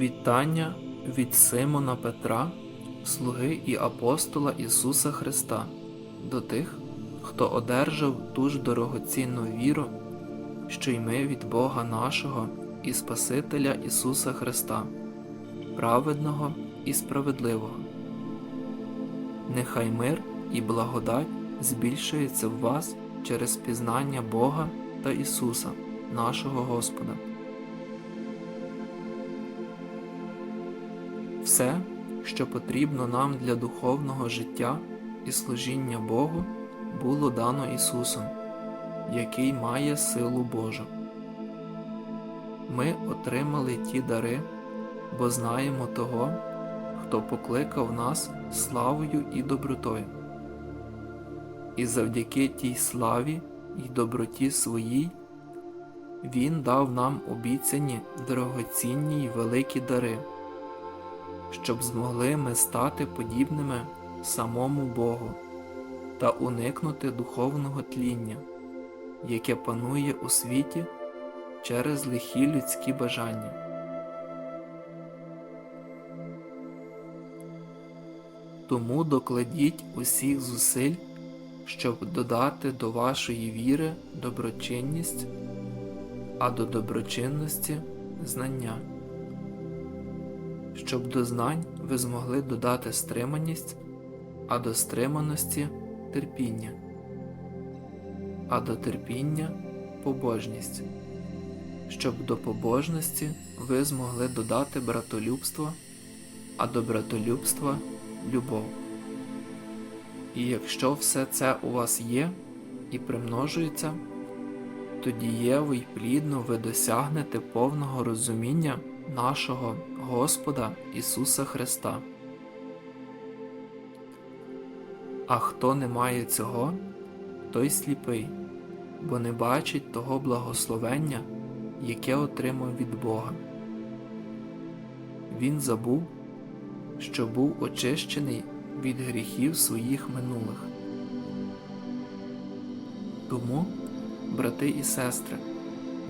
Вітання від Симона Петра, слуги і апостола Ісуса Христа, до тих, хто одержав ту ж дорогоцінну віру, що й ми від Бога нашого і Спасителя Ісуса Христа, праведного і справедливого. Нехай мир і благодать збільшується в вас через пізнання Бога та Ісуса, нашого Господа. Все, що потрібно нам для духовного життя і служіння Богу, було дано Ісусом, який має силу Божу. Ми отримали ті дари, бо знаємо того, хто покликав нас славою і добротою. І завдяки тій славі і доброті своїй Він дав нам обіцяні дорогоцінні й великі дари щоб змогли ми стати подібними самому Богу та уникнути духовного тління, яке панує у світі через лихі людські бажання. Тому докладіть усіх зусиль, щоб додати до вашої віри доброчинність, а до доброчинності знання щоб до знань ви змогли додати стриманість, а до стриманості терпіння, а до терпіння побожність, щоб до побожності ви змогли додати братолюбство, а до братолюбства любов. І якщо все це у вас є і примножується, то дієво й плідно ви досягнете повного розуміння нашого Господа Ісуса Христа. А хто не має цього, той сліпий, бо не бачить того благословення, яке отримав від Бога. Він забув, що був очищений від гріхів своїх минулих. Тому, брати і сестри,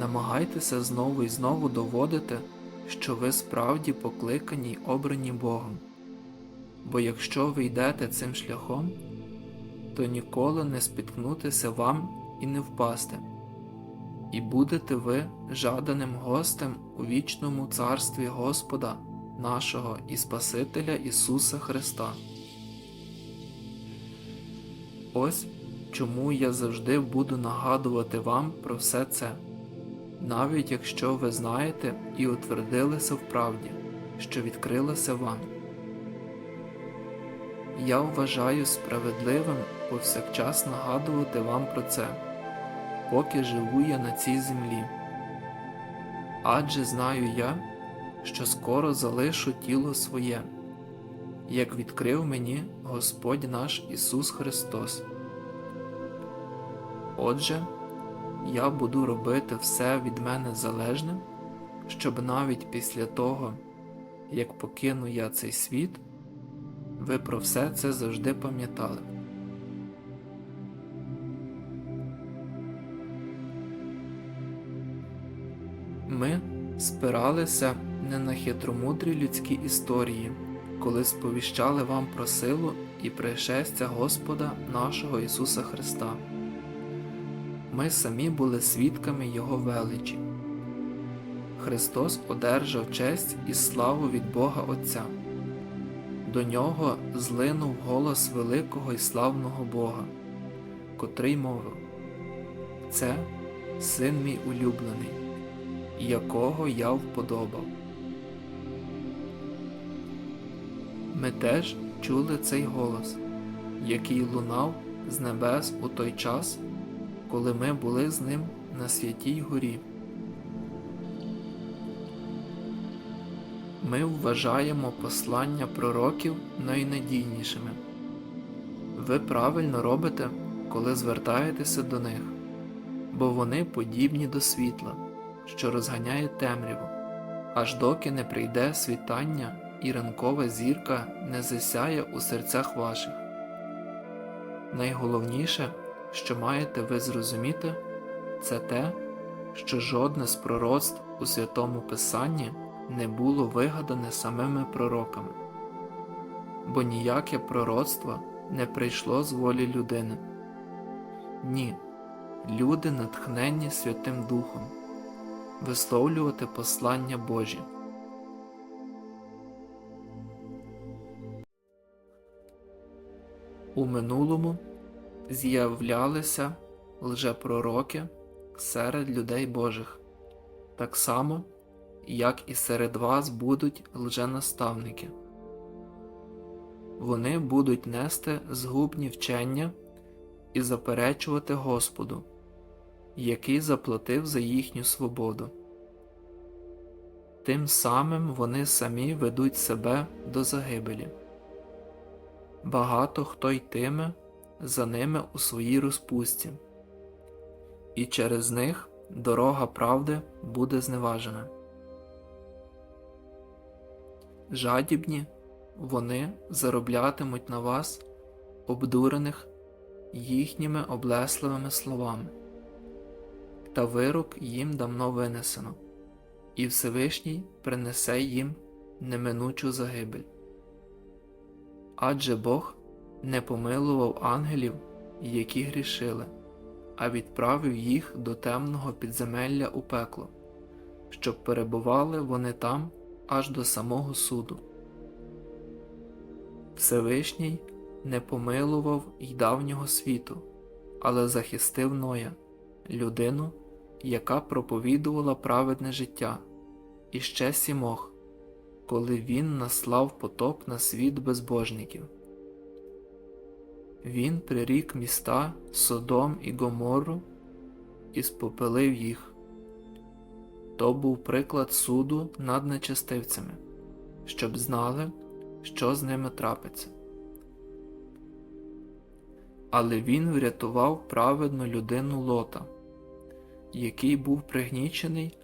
намагайтеся знову і знову доводити що ви справді покликані й обрані Богом, бо якщо ви йдете цим шляхом, то ніколи не спіткнутися вам і не впасти, і будете ви жаданим гостем у вічному царстві Господа нашого і Спасителя Ісуса Христа. Ось чому я завжди буду нагадувати вам про все це навіть якщо ви знаєте і утвердилися в правді, що відкрилася вам. Я вважаю справедливим повсякчас нагадувати вам про це, поки живу я на цій землі. Адже знаю я, що скоро залишу тіло своє, як відкрив мені Господь наш Ісус Христос. Отже, я буду робити все від мене залежне, щоб навіть після того, як покину я цей світ, ви про все це завжди пам'ятали. Ми спиралися не на хитромудрі людські історії, коли сповіщали вам про силу і пришестя Господа нашого Ісуса Христа ми самі були свідками Його величі. Христос одержав честь і славу від Бога Отця. До нього злинув голос великого і славного Бога, котрий мовив Це син мій улюблений, якого я вподобав. Ми теж чули цей голос, який лунав з небес у той час коли ми були з ним на святій горі. Ми вважаємо послання пророків найнадійнішими. Ви правильно робите, коли звертаєтеся до них, бо вони подібні до світла, що розганяє темряву, аж доки не прийде світання і ранкова зірка не засяє у серцях ваших. Найголовніше що маєте ви зрозуміти, це те, що жодне з пророцтв у Святому Писанні не було вигадане самими пророками, бо ніяке пророцтво не прийшло з волі людини. Ні, люди натхненні Святим Духом, висловлювати послання Божі. У минулому з'являлися лжепророки серед людей Божих, так само, як і серед вас будуть лженаставники. Вони будуть нести згубні вчення і заперечувати Господу, який заплатив за їхню свободу. Тим самим вони самі ведуть себе до загибелі. Багато хто йтиме за ними у своїй розпусті, і через них дорога правди буде зневажена. Жадібні вони зароблятимуть на вас, обдурених їхніми облесливими словами, та вирок їм давно винесено, і Всевишній принесе їм неминучу загибель. Адже Бог не помилував ангелів, які грішили, а відправив їх до темного підземелля у пекло, щоб перебували вони там аж до самого суду. Всевишній не помилував й давнього світу, але захистив Ноя, людину, яка проповідувала праведне життя, і ще сімох, коли він наслав потоп на світ безбожників. Він прирік міста Содом і Гоморру і спопелив їх. То був приклад суду над нечестивцями, щоб знали, що з ними трапиться. Але він врятував праведну людину Лота, який був пригнічений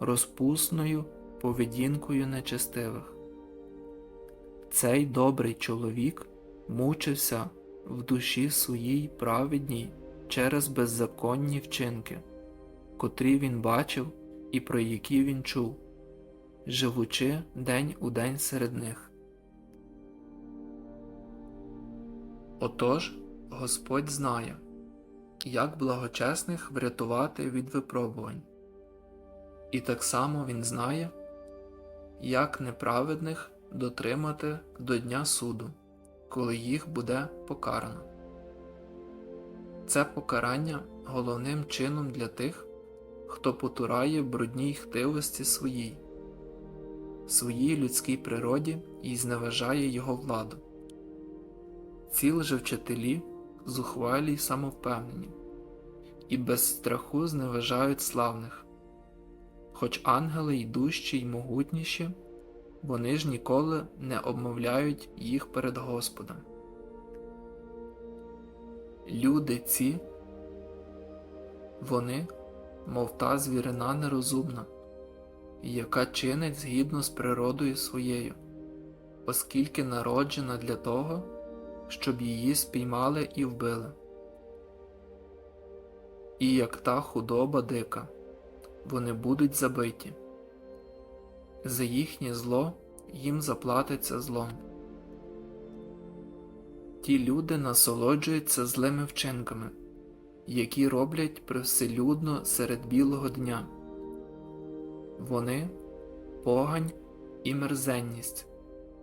розпусною поведінкою нечестивих. Цей добрий чоловік мучився в душі своїй праведній через беззаконні вчинки, котрі він бачив і про які він чув, живучи день у день серед них. Отож Господь знає, як благочесних врятувати від випробувань, і так само Він знає, як неправедних дотримати до Дня суду, коли їх буде покарано. Це покарання головним чином для тих, хто потурає брудній хтивості своїй, своїй людській природі і зневажає його владу. Ці же вчителі зухвалі й самовпевнені, і без страху зневажають славних, хоч ангели й дужчі й могутніші, вони ж ніколи не обмовляють їх перед Господом. Люди ці, вони, мов та звірина нерозумна, яка чинить згідно з природою своєю, оскільки народжена для того, щоб її спіймали і вбили. І як та худоба дика, вони будуть забиті. За їхнє зло їм заплатиться злом. Ті люди насолоджуються злими вчинками, які роблять привселюдно серед білого дня. Вони погань і мерзенність,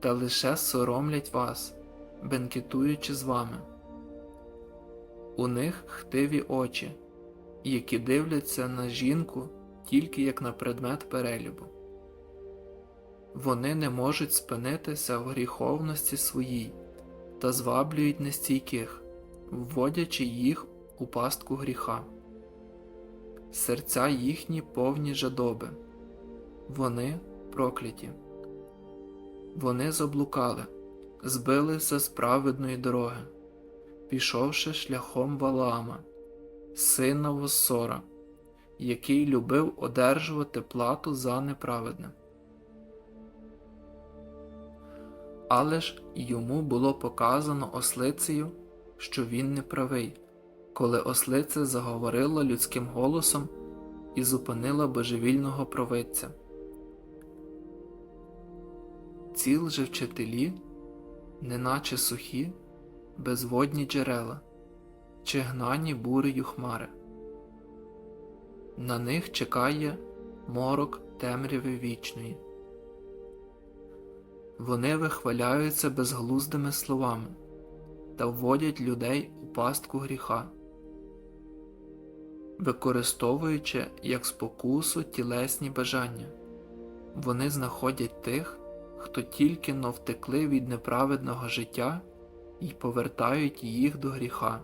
та лише соромлять вас, бенкетуючи з вами. У них хтиві очі, які дивляться на жінку тільки як на предмет перелюбу. Вони не можуть спинитися в гріховності своїй та зваблюють нестійких, вводячи їх у пастку гріха. Серця їхні повні жадоби, вони прокляті, вони заблукали, збилися з праведної дороги, пішовши шляхом Валаама, сина Воссора, який любив одержувати плату за неправедне. Але ж йому було показано ослицею, що він не правий, коли ослиця заговорила людським голосом і зупинила божевільного провидця. ціл же вчителі, неначе сухі, безводні джерела, чи гнані бурею хмари. На них чекає морок темряви вічної. Вони вихваляються безглуздими словами та вводять людей у пастку гріха, використовуючи як спокусу тілесні бажання. Вони знаходять тих, хто тільки но втекли від неправедного життя і повертають їх до гріха.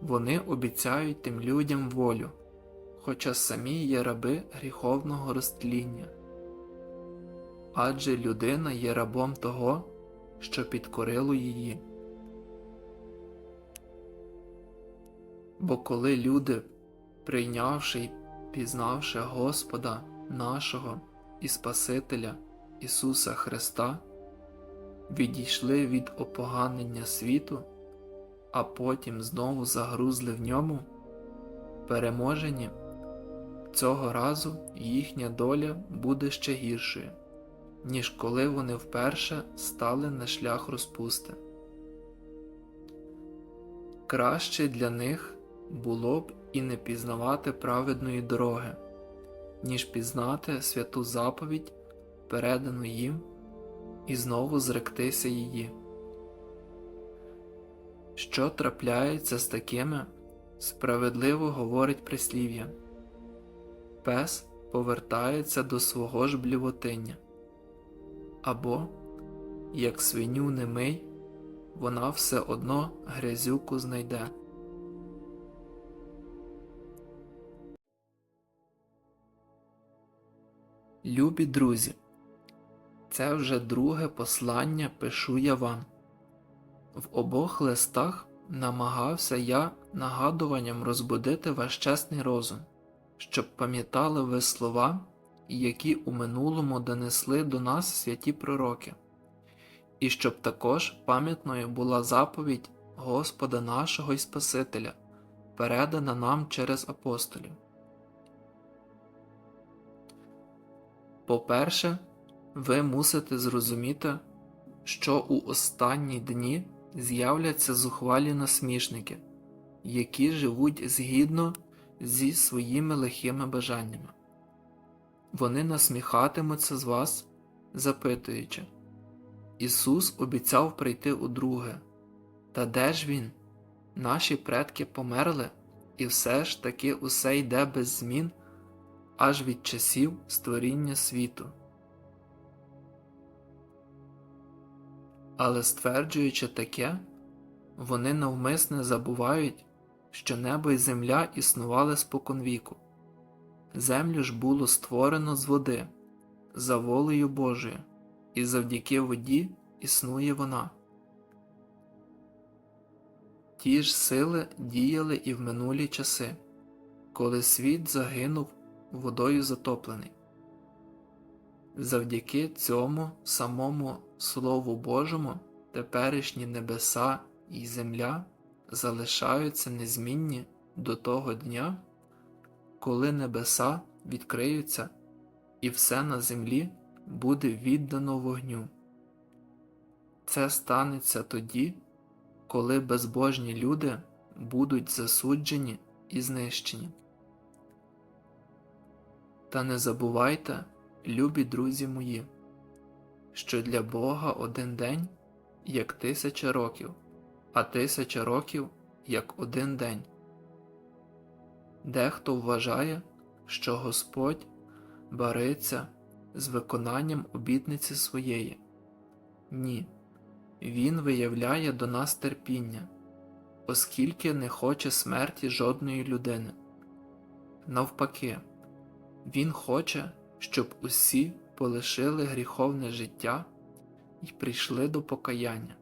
Вони обіцяють тим людям волю, хоча самі є раби гріховного розтління. Адже людина є рабом того, що підкорило її. Бо коли люди, прийнявши й пізнавши Господа нашого і Спасителя Ісуса Христа, відійшли від опоганення світу, а потім знову загрузли в ньому, переможені, цього разу їхня доля буде ще гіршою, ніж коли вони вперше стали на шлях розпусти. Краще для них було б і не пізнавати праведної дороги, ніж пізнати святу заповідь, передану їм, і знову зректися її. Що трапляється з такими, справедливо говорить прислів'я Пес повертається до свого ж блівотиння, або, як свиню не мий, вона все одно грязюку знайде. Любі друзі, це вже друге послання пишу я вам. В обох листах намагався я нагадуванням розбудити ваш чесний розум, щоб пам'ятали ви слова, які у минулому донесли до нас святі пророки, і щоб також пам'ятною була заповідь Господа нашого і Спасителя, передана нам через апостолів. По-перше, ви мусите зрозуміти, що у останні дні з'являться зухвалі насмішники, які живуть згідно зі своїми лихими бажаннями. Вони насміхатимуться з вас, запитуючи Ісус обіцяв прийти удруге. Та де ж Він? Наші предки померли, і все ж таки усе йде без змін аж від часів створіння світу. Але стверджуючи таке, вони навмисне забувають, що небо і земля існували споконвіку. Землю ж було створено з води, за волею Божою, і завдяки воді існує вона. Ті ж сили діяли і в минулі часи, коли світ загинув водою затоплений. Завдяки цьому самому Слову Божому теперішні небеса і земля залишаються незмінні до того дня, коли небеса відкриються і все на землі буде віддано вогню. Це станеться тоді, коли безбожні люди будуть засуджені і знищені. Та не забувайте, любі друзі мої, що для Бога один день як тисяча років, а тисяча років як один день. Дехто вважає, що Господь бариться з виконанням обітниці своєї. Ні, Він виявляє до нас терпіння, оскільки не хоче смерті жодної людини. Навпаки, Він хоче, щоб усі полишили гріховне життя і прийшли до покаяння.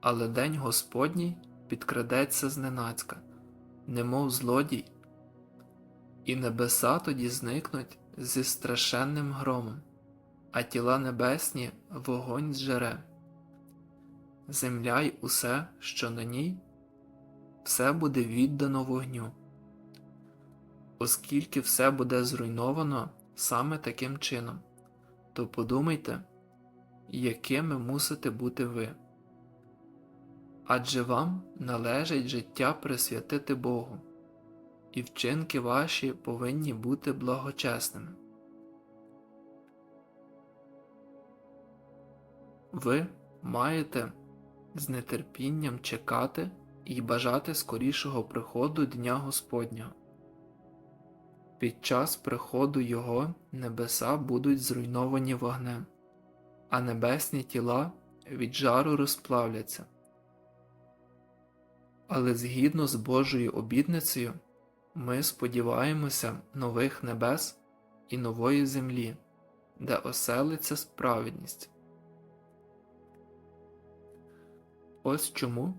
Але день Господній підкрадеться зненацька, немов злодій, і небеса тоді зникнуть зі страшенним громом, а тіла небесні вогонь зжере. Земля й усе, що на ній, все буде віддано вогню. Оскільки все буде зруйновано саме таким чином, то подумайте, якими мусите бути ви. Адже вам належить життя присвятити Богу, і вчинки ваші повинні бути благочесними. Ви маєте з нетерпінням чекати і бажати скорішого приходу Дня Господнього. Під час приходу Його небеса будуть зруйновані вогнем, а небесні тіла від жару розплавляться. Але згідно з Божою обітницею, ми сподіваємося нових небес і нової землі, де оселиться справедність. Ось чому,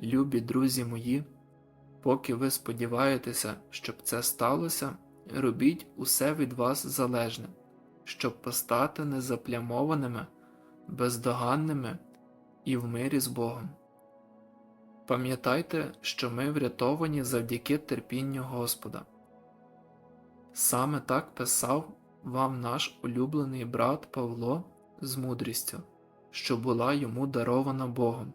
любі друзі мої, поки ви сподіваєтеся, щоб це сталося, робіть усе від вас залежне, щоб постати незаплямованими, бездоганними і в мирі з Богом. Пам'ятайте, що ми врятовані завдяки терпінню Господа. Саме так писав вам наш улюблений брат Павло з мудрістю, що була йому дарована Богом.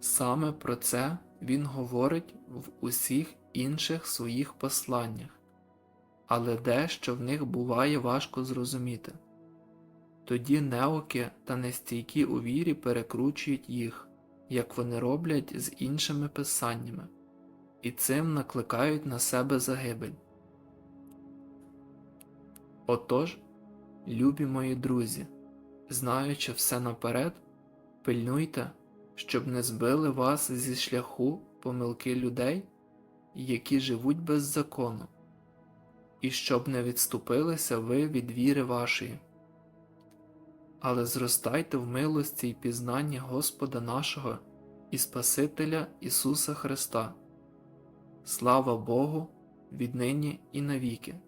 Саме про це він говорить в усіх інших своїх посланнях, але дещо в них буває важко зрозуміти. Тоді неоки та нестійкі у вірі перекручують їх, як вони роблять з іншими писаннями, і цим накликають на себе загибель. Отож, любі мої друзі, знаючи все наперед, пильнуйте, щоб не збили вас зі шляху помилки людей, які живуть без закону, і щоб не відступилися ви від віри вашої але зростайте в милості і пізнанні Господа нашого і Спасителя Ісуса Христа. Слава Богу, віднині і навіки.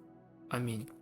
Амінь.